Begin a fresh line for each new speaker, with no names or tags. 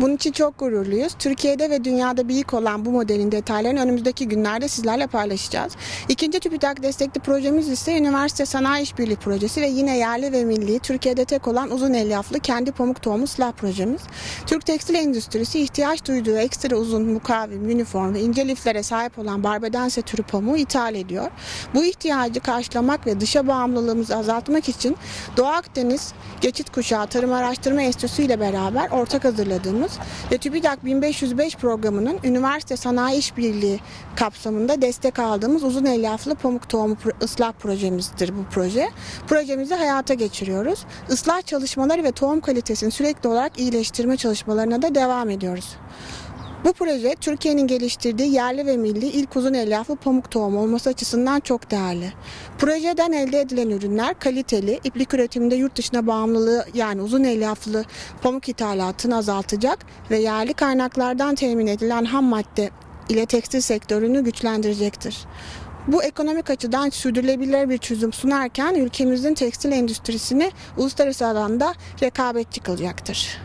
Bunun için çok gururluyuz. Türkiye'de ve dünyada bir ilk olan bu modelin detaylarını önümüzdeki günlerde sizlerle paylaşacağız. İkinci TÜBİTAK destekli projemiz ise Üniversite Sanayi İşbirliği Projesi ve yine yerli ve milli Türkiye'de tek olan uzun elyaflı kendi pamuk tohumu silah projemiz. Türk tekstil endüstrisi ihtiyaç duyduğu ekstra uzun, mukavim, uniform ve ince liflere sahip olan barbedense türü pamuğu ithal ediyor. Bu ihtiyacı karşılamak ve dışa bağımlılığımızı azaltmak için Doğu Akdeniz Geçit Kuşağı Tarım Araştırma Enstitüsü ile beraber ortak hazırladığımız ve TÜBİTAK 1505 programının üniversite sanayi işbirliği kapsamında destek aldığımız uzun elyaflı pamuk tohumu ıslah projemizdir bu proje. Projemizi hayata geçiriyoruz. Islah çalışmaları ve tohum kalitesini sürekli olarak iyileştirme çalışmalarına da devam ediyoruz. Bu proje Türkiye'nin geliştirdiği yerli ve milli ilk uzun elyaflı pamuk tohumu olması açısından çok değerli. Projeden elde edilen ürünler kaliteli, iplik üretiminde yurt dışına bağımlılığı yani uzun elyaflı pamuk ithalatını azaltacak ve yerli kaynaklardan temin edilen ham madde ile tekstil sektörünü güçlendirecektir. Bu ekonomik açıdan sürdürülebilir bir çözüm sunarken ülkemizin tekstil endüstrisini uluslararası alanda rekabetçi kılacaktır.